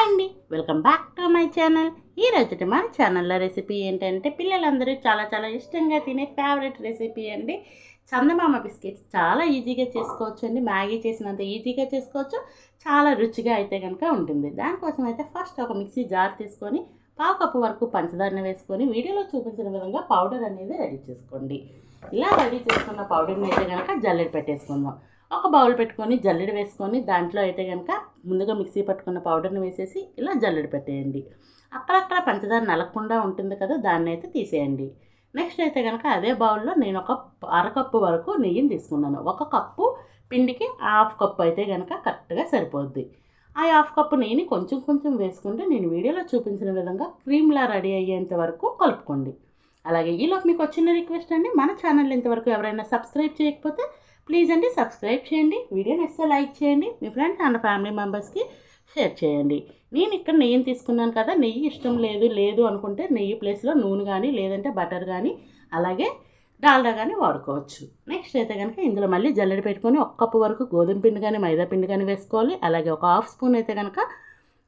Hi అండి. Welcome back to my channel. ఈ రోజు ఛానల్లో రెసిపీ ఏంటంటే పిల్లలందరూ చాలా చాలా ఇష్టంగా తినే ఫేవరెట్ రెసిపీ అండి. చందమామ బిస్కెట్స్ చాలా ఈజీగా చేసుకోవచ్చు అండి. మ్యాగీ చేసినంత ఈజీగా చేసుకోవచ్చు. చాలా రుచిగా అయితే కనుక ఉంటుంది. దానికోసం అయితే ఫస్ట్ ఒక మిక్సీ జార్ తీసుకొని పావు కప్పు వరకు పంచదారని వేసుకొని వీడియోలో చూపించిన విధంగా పౌడర్ అనేది రెడీ చేసుకోండి. ఇలా రెడీ చేసుకున్న పౌడర్ని అయితే కనుక జల్లెడ పెట్టేసుకుందాం. ఒక బౌల్ పెట్టుకొని జల్లెడ వేసుకొని దాంట్లో అయితే కనుక ముందుగా మిక్సీ పట్టుకున్న పౌడర్ని వేసేసి ఇలా జల్లెడ పెట్టేయండి. అక్కడక్కడ పంచదార నలగకుండా ఉంటుంది కదా దాన్ని అయితే తీసేయండి. నెక్స్ట్ అయితే కనుక అదే బౌల్లో నేను ఒక అరకప్పు వరకు నెయ్యిని తీసుకున్నాను. ఒక కప్పు పిండికి హాఫ్ కప్పు అయితే కనుక కరెక్ట్గా సరిపోద్ది. ఆ హాఫ్ కప్పు నెయ్యిని కొంచెం కొంచెం వేసుకుంటే నేను వీడియోలో చూపించిన విధంగా క్రీమ్లా రెడీ అయ్యేంత వరకు కలుపుకోండి. అలాగే ఈలోపు మీకు వచ్చిన రిక్వెస్ట్ అండి. మన ఛానల్ ఇంతవరకు ఎవరైనా సబ్స్క్రైబ్ చేయకపోతే ప్లీజ్ అండి సబ్స్క్రైబ్ చేయండి వీడియోని ఇస్తే లైక్ చేయండి మీ ఫ్రెండ్స్ అండ్ ఫ్యామిలీ మెంబర్స్కి షేర్ చేయండి. నేను ఇక్కడ నెయ్యిని తీసుకున్నాను కదా నెయ్యి ఇష్టం లేదు లేదు అనుకుంటే నెయ్యి ప్లేస్లో నూనె కానీ లేదంటే బటర్ కానీ అలాగే డాల్డా కానీ వాడుకోవచ్చు. నెక్స్ట్ అయితే కనుక ఇందులో మళ్ళీ జల్లెడ పెట్టుకొని ఒక కప్పు వరకు గోధుమ పిండి కానీ మైదా పిండి కానీ వేసుకోవాలి. అలాగే ఒక హాఫ్ స్పూన్ అయితే కనుక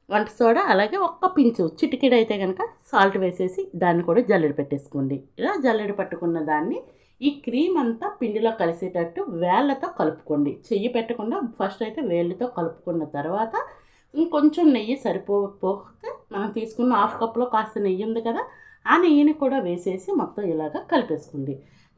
వంట సోడా అలాగే ఒక్క పించు చిటికెడు అయితే కనుక సాల్ట్ వేసేసి దాన్ని కూడా జల్లెడ పెట్టేసుకోండి. ఇలా జల్లెడ పట్టుకున్న దాన్ని ఈ క్రీమ్ అంతా పిండిలో కలిసేటట్టు వేళ్ళతో కలుపుకోండి. చెయ్యి పెట్టకుండా ఫస్ట్ అయితే వేళ్ళతో కలుపుకున్న తర్వాత ఇంకొంచెం నెయ్యి సరిపోకపోతే మనం తీసుకున్న హాఫ్ కప్లో కాస్త నెయ్యి ఉంది కదా ఆ నెయ్యిని కూడా వేసేసి మొత్తం ఇలాగా కలిపేసుకోండి.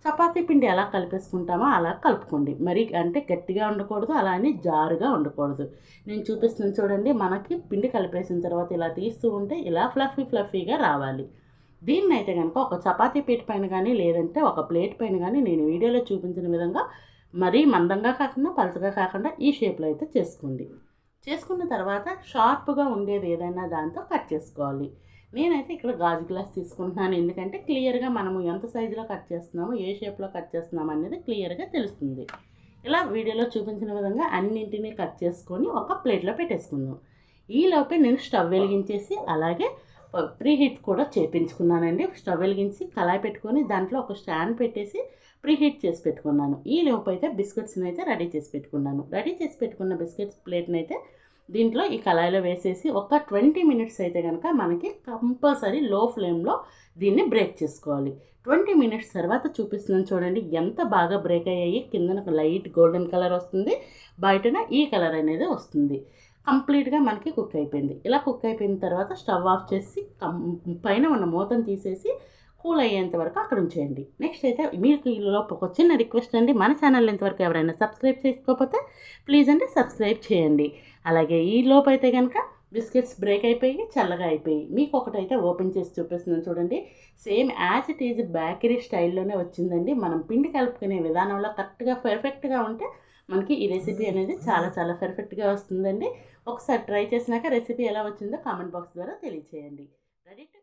చపాతీ పిండి ఎలా కలిపేసుకుంటామో అలా కలుపుకోండి. మరి అంటే గట్టిగా ఉండకూడదు అలా అని జారుగా ఉండకూడదు. నేను చూపిస్తున్నాను చూడండి మనకి పిండి కలిపేసిన తర్వాత ఇలా తీస్తూ ఉంటే ఇలా ఫ్లఫీ ఫ్లఫీగా రావాలి. దీన్ని అయితే కనుక ఒక చపాతీ పీట పైన కానీ లేదంటే ఒక ప్లేట్ పైన కానీ నేను వీడియోలో చూపించిన విధంగా మరీ మందంగా కాకుండా పలచగా కాకుండా ఈ షేప్లో అయితే చేసుకోండి. చేసుకున్న తర్వాత షార్ప్గా ఉండేది ఏదైనా దాంతో కట్ చేసుకోవాలి. నేనైతే ఇక్కడ గాజు గ్లాస్ తీసుకుంటున్నాను. ఎందుకంటే క్లియర్గా మనము ఎంత సైజులో కట్ చేస్తున్నామో ఏ షేప్లో కట్ చేస్తున్నాము అనేది క్లియర్గా తెలుస్తుంది. ఇలా వీడియోలో చూపించిన విధంగా అన్నింటినీ కట్ చేసుకొని ఒక ప్లేట్లో పెట్టేసుకుందాం. ఈలోపే నేను స్టవ్ వెలిగించేసి అలాగే ప్రీ హీట్ కూడా చేపించుకున్నానండి. స్టవ్ వెలిగించి కళాయి పెట్టుకొని దాంట్లో ఒక స్టాండ్ పెట్టేసి ప్రీ హీట్ చేసి పెట్టుకున్నాను. ఈ లోపు అయితే బిస్కెట్స్ని అయితే రెడీ చేసి పెట్టుకున్నాను. రెడీ చేసి పెట్టుకున్న బిస్కెట్స్ ప్లేట్ని అయితే దీంట్లో ఈ కళాయిలో వేసేసి ఒక ట్వంటీ మినిట్స్ అయితే కనుక మనకి కంపల్సరీ లో ఫ్లేమ్లో దీన్ని బ్రేక్ చేసుకోవాలి. ట్వంటీ మినిట్స్ తర్వాత చూపిస్తున్నాను చూడండి. ఎంత బాగా బ్రేక్ అయ్యాయి. కిందన లైట్ గోల్డెన్ కలర్ వస్తుంది. బయటన ఈ కలర్ అనేది వస్తుంది. కంప్లీట్గా మనకి కుక్ అయిపోయింది. ఇలా కుక్ అయిపోయిన తర్వాత స్టవ్ ఆఫ్ చేసి పైన ఉన్న మూతను తీసేసి కూల్ అయ్యేంత వరకు అక్కడ ఉంచేయండి. నెక్స్ట్ అయితే మీకు ఈ లోపు ఒక చిన్న రిక్వెస్ట్ అండి. మన ఛానల్ ఇంతవరకు ఎవరైనా సబ్స్క్రైబ్ చేసుకోకపోతే ప్లీజ్ అండి సబ్స్క్రైబ్ చేయండి. అలాగే ఈ లోపు అయితే కనుక బిస్కెట్స్ బ్రేక్ అయిపోయి చల్లగా అయిపోయి మీకు ఒకటైతే ఓపెన్ చేసి చూపిస్తున్నాను చూడండి. Same as it is bakery స్టైల్లోనే వచ్చిందండి. మనం పిండి కలుపుకునే విధానంలో కరెక్ట్గా పర్ఫెక్ట్గా ఉంటే మనకి ఈ రెసిపీ అనేది చాలా చాలా పర్ఫెక్ట్గా వస్తుందండి. ఒకసారి ట్రై చేసినాక రెసిపీ ఎలా వచ్చిందో కామెంట్ బాక్స్ ద్వారా తెలియచేయండి. Ready to